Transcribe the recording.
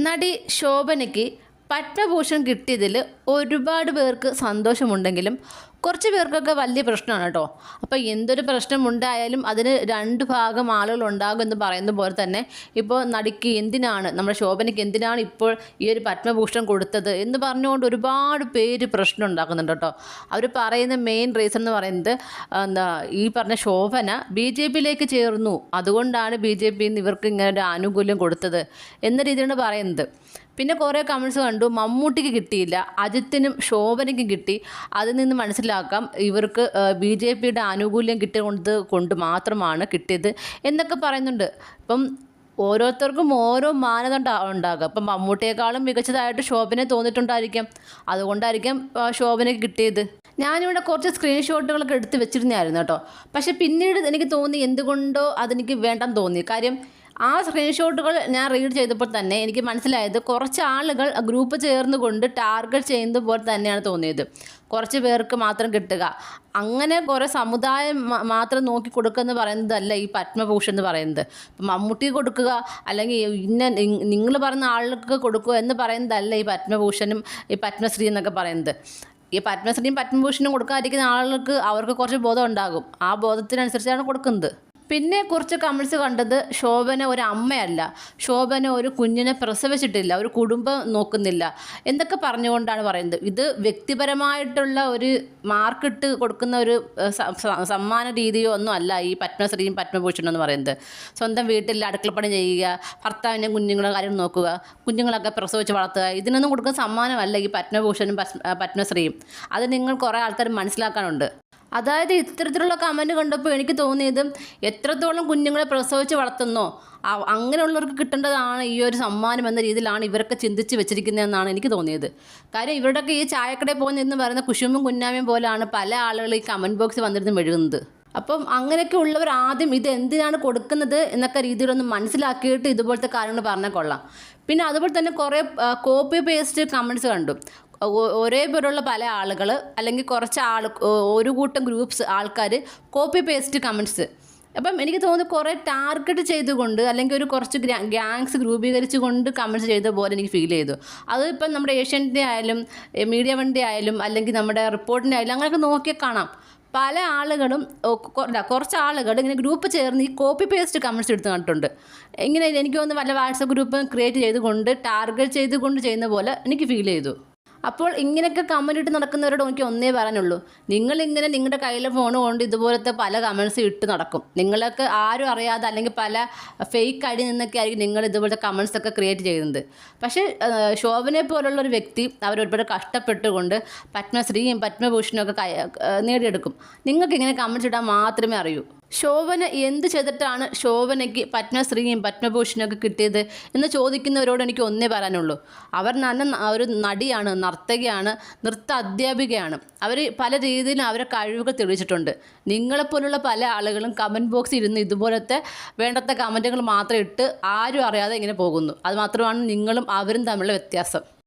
നടി ശോഭനയ്ക്ക് പത്മഭൂഷൺ കിട്ടിയതിൽ ഒരുപാട് പേർക്ക് സന്തോഷമുണ്ടെങ്കിലും കുറച്ച് പേർക്കൊക്കെ വലിയ പ്രശ്നമാണ് കേട്ടോ. അപ്പോൾ എന്തൊരു പ്രശ്നമുണ്ടായാലും അതിന് രണ്ട് ഭാഗം ആളുകൾ ഉണ്ടാകും എന്ന് പറയുന്ന പോലെ തന്നെ ഇപ്പോൾ നടിക്ക് എന്തിനാണ് നമ്മുടെ ശോഭനയ്ക്ക് എന്തിനാണ് ഇപ്പോൾ ഈ ഒരു പത്മഭൂഷൺ കൊടുത്തത് എന്ന് പറഞ്ഞുകൊണ്ട് ഒരുപാട് പേര് പ്രശ്നം ഉണ്ടാക്കുന്നുണ്ട് കേട്ടോ. അവർ പറയുന്ന മെയിൻ റീസൺ എന്ന് പറയുന്നത് എന്താ ഈ പറഞ്ഞ ശോഭന ബി ജെ പിയിലേക്ക് ചേർന്നു. അതുകൊണ്ടാണ് ബി ജെ പിയിൽ നിന്ന് ഇവർക്ക് ഇങ്ങനെ ഒരു ആനുകൂല്യം കൊടുത്തത് എന്ന രീതിയിലാണ് പറയുന്നത്. പിന്നെ കുറേ കമൻസ് കണ്ടു. മമ്മൂട്ടിക്ക് കിട്ടിയില്ല. അജിത്തിനും ശോഭനയ്ക്കും കിട്ടി. അതിൽ നിന്ന് മനസ്സിലാക്കാം ഇവർക്ക് ബി ജെ പിയുടെ ആനുകൂല്യം കിട്ടിയത് കൊണ്ട് മാത്രമാണ് കിട്ടിയത് എന്നൊക്കെ പറയുന്നുണ്ട്. ഇപ്പം ഓരോരുത്തർക്കും ഓരോ മാനദണ്ഡം ഉണ്ടാകുക അപ്പം മമ്മൂട്ടിയേക്കാളും മികച്ചതായിട്ട് ശോഭനെ തോന്നിയിട്ടുണ്ടായിരിക്കാം. അതുകൊണ്ടായിരിക്കാം ശോഭനയ്ക്ക് കിട്ടിയത്. ഞാനിവിടെ കുറച്ച് സ്ക്രീൻഷോട്ടുകളൊക്കെ എടുത്ത് വെച്ചിരുന്നായിരുന്നു കേട്ടോ. പക്ഷേ പിന്നീട് എനിക്ക് തോന്നി എന്തുകൊണ്ടോ അതെനിക്ക് വേണ്ടെന്ന് തോന്നി. കാര്യം ആ സ്ക്രീൻഷോട്ടുകൾ ഞാൻ റീഡ് ചെയ്തപ്പോൾ തന്നെ എനിക്ക് മനസ്സിലായത് കുറച്ച് ആളുകൾ ഗ്രൂപ്പ് ചേർന്നുകൊണ്ട് ടാർഗറ്റ് ചെയ്യുന്നത് പോലെ തന്നെയാണ് തോന്നിയത്. കുറച്ച് പേർക്ക് മാത്രം കിട്ടുക. അങ്ങനെ കുറേ സമുദായം മാത്രം നോക്കി കൊടുക്കുക എന്ന് പറയുന്നതല്ല ഈ പത്മഭൂഷൺ എന്ന് പറയുന്നത്. മമ്മൂട്ടി കൊടുക്കുക അല്ലെങ്കിൽ ഇന്ന നിങ്ങൾ പറയുന്ന ആളുകൾക്ക് കൊടുക്കുക എന്ന് പറയുന്നതല്ല ഈ പത്മഭൂഷണും ഈ പത്മശ്രീ എന്നൊക്കെ പറയുന്നത്. ഈ പത്മശ്രീയും പത്മഭൂഷണും കൊടുക്കാതിരിക്കുന്ന ആളുകൾക്ക് അവർക്ക് കുറച്ച് ബോധം ഉണ്ടാകും. ആ ബോധത്തിനനുസരിച്ചാണ് കൊടുക്കുന്നത്. പിന്നെ കുറച്ച് കമൻസ് കണ്ടത് ശോഭന ഒരു അമ്മയല്ല. ശോഭന ഒരു കുഞ്ഞിനെ പ്രസവിച്ചിട്ടില്ല ഒരു കുടുംബം നോക്കുന്നില്ല. എന്തൊക്കെ പറഞ്ഞുകൊണ്ടാണ് പറയുന്നത്? ഇത് വ്യക്തിപരമായിട്ടുള്ള ഒരു മാർക്കിട്ട് കൊടുക്കുന്ന ഒരു സമ്മാന രീതിയോ ഒന്നും അല്ല ഈ പത്മശ്രീയും പത്മഭൂഷണം എന്ന് പറയുന്നത്. സ്വന്തം വീട്ടിൽ അടുക്കളപ്പണി ചെയ്യുക ഭർത്താവിന്റെ കുഞ്ഞുങ്ങളെ കാര്യം നോക്കുക കുഞ്ഞുങ്ങളൊക്കെ പ്രസവിച്ച് വളർത്തുക ഇതിനൊന്നും കൊടുക്കുന്ന സമ്മാനമല്ല ഈ പത്മഭൂഷണും പത്മ- പത്മശ്രീയും. അത് നിങ്ങൾ കുറേ ആൾക്കാർ മനസ്സിലാക്കാനുണ്ട്. അതായത് ഇത്തരത്തിലുള്ള കമന്റ് കണ്ടപ്പോൾ എനിക്ക് തോന്നിയത് എത്രത്തോളം കുഞ്ഞുങ്ങളെ പ്രസവിച്ച് വളർത്തുന്നോ അങ്ങനെയുള്ളവർക്ക് കിട്ടേണ്ടതാണ് ഈ ഒരു സമ്മാനം എന്ന രീതിയിലാണ് ഇവരൊക്കെ ചിന്തിച്ച് വെച്ചിരിക്കുന്നതെന്നാണ് എനിക്ക് തോന്നിയത്. കാര്യം ഇവരുടെയൊക്കെ ഈ ചായക്കടയിൽ പോകുന്ന എന്ന് പറയുന്ന കുശുമ്പും കുഞ്ഞാമയും പോലെയാണ് പല ആളുകൾ ഈ കമന്റ് ബോക്സ് വന്നിരുന്ന് മെഴുകുന്നത്. അപ്പം അങ്ങനെയൊക്കെ ഉള്ളവർ ആദ്യം ഇത് എന്തിനാണ് കൊടുക്കുന്നത് എന്നൊക്കെ രീതിയിലൊന്ന് മനസ്സിലാക്കിയിട്ട് ഇതുപോലത്തെ കാര്യങ്ങൾ പറഞ്ഞാൽ കൊള്ളാം. പിന്നെ അതുപോലെ തന്നെ കുറേ കോപ്പി പേസ്റ്റ് കമന്റ്സ് കണ്ടു. ഒ- ഒരേ പേരുള്ള പല ആളുകൾ അല്ലെങ്കിൽ കുറച്ച് ആൾ ഒരു കൂട്ടം ഗ്രൂപ്പ്സ് ആൾക്കാർ കോപ്പി പേസ്റ്റ് കമന്റ്സ് അപ്പം എനിക്ക് തോന്നുന്നു കുറേ ടാർഗറ്റ് ചെയ്തുകൊണ്ട് അല്ലെങ്കിൽ ഒരു കുറച്ച് ഗ്യാങ്സ് രൂപീകരിച്ചുകൊണ്ട് കമൻസ് ചെയ്ത പോലെ എനിക്ക് ഫീൽ ചെയ്തു. അത് ഇപ്പം നമ്മുടെ ഏഷ്യന്റെ ആയാലും മീഡിയ വണ്ടി ആയാലും അല്ലെങ്കിൽ നമ്മുടെ റിപ്പോർട്ടിന്റെ ആയാലും അങ്ങനെയൊക്കെ നോക്കിയാൽ കാണാം. പല ആളുകളും കുറച്ച് ആളുകൾ ഇങ്ങനെ ഗ്രൂപ്പ് ചേർന്ന് ഈ കോപ്പി പേസ്റ്റ് കമൻസ് എടുത്ത് കണ്ടിട്ടുണ്ട് ഇങ്ങനെ എനിക്ക് തോന്നുന്നു വല്ല വാട്സപ്പ് ഗ്രൂപ്പ് ക്രിയേറ്റ് ചെയ്തുകൊണ്ട് ടാർഗറ്റ് ചെയ്തുകൊണ്ട് ചെയ്യുന്ന പോലെ എനിക്ക് ഫീൽ ചെയ്തു. അപ്പോൾ ഇങ്ങനെയൊക്കെ കമന്റ് ഇട്ട് നടക്കുന്നവരോട് എനിക്ക് ഒന്നേ പറയാനുള്ളൂ. നിങ്ങളിങ്ങനെ നിങ്ങളുടെ കയ്യിലെ ഫോൺ കൊണ്ട് ഇതുപോലത്തെ പല കമൻസ് ഇട്ട് നടക്കും. നിങ്ങളൊക്കെ ആരും അറിയാതെ അല്ലെങ്കിൽ പല ഫേക്ക് ഡി നിന്നൊക്കെ ആയിരിക്കും നിങ്ങൾ ഇതുപോലത്തെ കമൻസ് ഒക്കെ ക്രിയേറ്റ് ചെയ്യുന്നത്. പക്ഷേ ശോഭനെ പോലുള്ള ഒരു വ്യക്തി അവർ ഒരുപാട് കഷ്ടപ്പെട്ടുകൊണ്ട് പത്മശ്രീയും പത്മഭൂഷണും ഒക്കെ നേടിയെടുക്കും. നിങ്ങൾക്ക് ഇങ്ങനെ കമൻസ് ഇടാൻ മാത്രമേ അറിയൂ. ശോഭന എന്ത് ചെയ്തിട്ടാണ് ശോഭനയ്ക്ക് പത്മശ്രീയും പത്മഭൂഷണും ഒക്കെ കിട്ടിയത് എന്ന് ചോദിക്കുന്നവരോട് എനിക്ക് ഒന്നേ പറയാനുള്ളൂ. അവർ നല്ല ഒരു നടിയാണ് നർത്തകിയാണ് നൃത്ത അധ്യാപികയാണ്. അവർ പല രീതിയിലും അവരെ കഴിവുകൾ തെളിയിച്ചിട്ടുണ്ട്. നിങ്ങളെപ്പോലുള്ള പല ആളുകളും കമന്റ് ബോക്സിൽ ഇരുന്ന് ഇതുപോലത്തെ വേണ്ടത്തെ കമന്റുകൾ മാത്രം ഇട്ട് ആരും അറിയാതെ ഇങ്ങനെ പോകുന്നു. അത് മാത്രമാണ് നിങ്ങളും അവരും തമ്മിലുള്ള വ്യത്യാസം.